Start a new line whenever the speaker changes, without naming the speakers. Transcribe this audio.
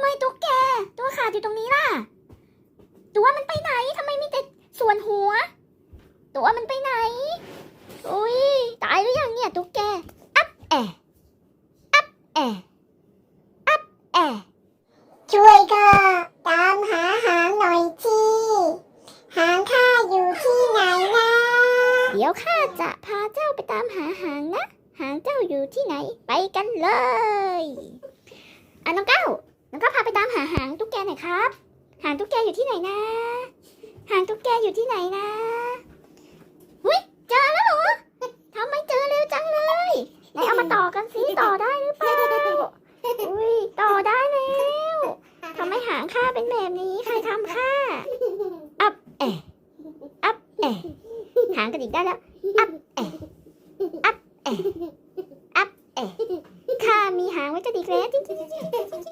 ไมตุ๊กแก ตัวขาดอยู่ตรงนี้ล่ะ ตัวมันไปไหนทำไมมีแต่ส่วนหัว ตัวมันไปไหน อุ้ยตายหรือยังเนี่ยตุ๊กแก อัพแอะอัพแอะอัพแอะ
ช่วยก็ตามหาหางหน่อยทีหางข้าอยู่ที่ไหนนะ
เดี๋ยวข้าจะพาเจ้าไปตามหาหางนะ หางเจ้าอยู่ที่ไหน ไปกันเลย หางตุ๊กแกหน่อยครับ หางตุ๊กแกอยู่ที่ไหนนะ หางตุ๊กแกอยู่ที่ไหนนะหุ้ยเจอแล้วเหรอทำไมเจอเร็วจังเลยไหนเอามาต่อกันสิต่อได้หรือเปล่าอุ้ยต่อได้แล้วทำไมหางข้าเป็นแบบนี้ใครทำข้าอัพแอะอัพแอะหางกระดิกได้แล้วอัพแอะอัพแอะอัพแอะข้ามีหางไว้กระดิกแล้วจริง